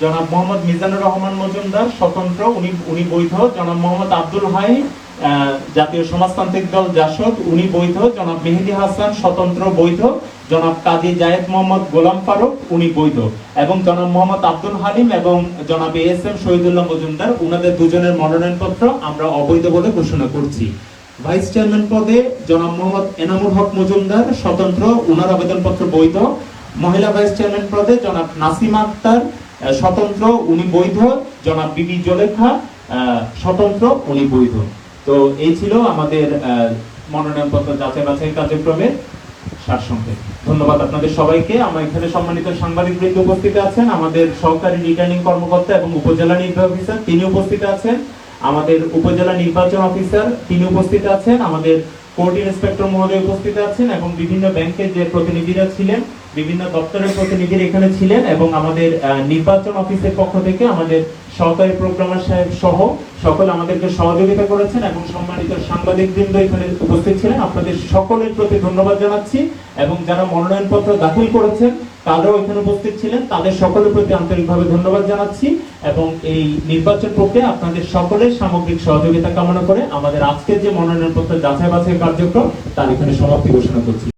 জনাব মোহাম্মদ মিজানুর রহমান মজুমদার স্বতন্ত্র, উনি উনি বৈধ। জনাব মোহাম্মদ আব্দুল হাই জাতীয় সমাজতান্ত্রিক দল জাসদ, উনি বৈধ। জনাব মেহেদি হাসান স্বতন্ত্র, বৈধ। জনাব কাজী জায়েদ মোহাম্মদ গোলাম ফারুক, উনি বৈধ। এবং জনাব মোহাম্মদ আব্দুল হালিম এবং জনাব এস এম শহীদুল্লাহ মজুমদার, উনাদের দুজনের মনোনয়নপত্র আমরা অবৈধ বলে ঘোষণা করছি। ভাইস চেয়ারম্যান পদে জনাব মোহাম্মদ এনামুল হক মজুমদার স্বতন্ত্র, উনার আবেদনপত্র বৈধ। মহিলা ভাইস চেয়ারম্যান পদে জনাব নাসিমা আক্তার স্বতন্ত্র, উনি বৈধ, জনাব বিবি জলেখা স্বতন্ত্র, উনি বৈধ। তো এই ছিল আমাদের মনোনয়নপত্র যাচাই বাছাই কার্যক্রমের সারসংক্ষেপ। ধন্যবাদ আপনাদের সবাইকে। আমার এখানে সম্মানিত সাংবাদিক বৃন্দ উপস্থিত আছেন। আমাদের সহকারী রিটার্নিং কর্মকর্তা এবং উপজেলা নির্বাহী অফিসার তিনি উপস্থিত আছেন। আমাদের উপজেলা নির্বাচন অফিসার তিনি উপস্থিত আছেন। আমাদের কোর্ট ইন্সপেক্টর মহোদয় উপস্থিত আছেন এবং বিভিন্ন ব্যাংকের যে প্রতিনিধিরা ছিলেন বিভিন্ন দপ্তরের প্রতিনিধিরা এখানে ছিলেন এবং আমাদের নির্বাচন অফিসের পক্ষ থেকে আমাদের সহকারী প্রোগ্রামার সাহেব সহ সকল আমাদেরকে সহযোগিতা করেছেন এবং সম্মানিত সাংবাদিক বৃন্দ এখানে উপস্থিত ছিলেন। আপনাদের সকলের প্রতি ধন্যবাদ জানাচ্ছি এবং যারা মনোনয়নপত্র দাখিল করেছেন, তারাও এখানে উপস্থিত ছিলেন। তাদের সকলের প্রতি আন্তরিকভাবে ধন্যবাদ জানাচ্ছি এবং এই নির্বাচন প্রক্রিয়া আপনাদের সকলের সামগ্রিক সহযোগিতা কামনা করে আমাদের আজকের যে মনোনয়নপত্র যাচাই বাছাই কার্যক্রম, তার এখানে সমাপ্তি ঘোষণা করছি।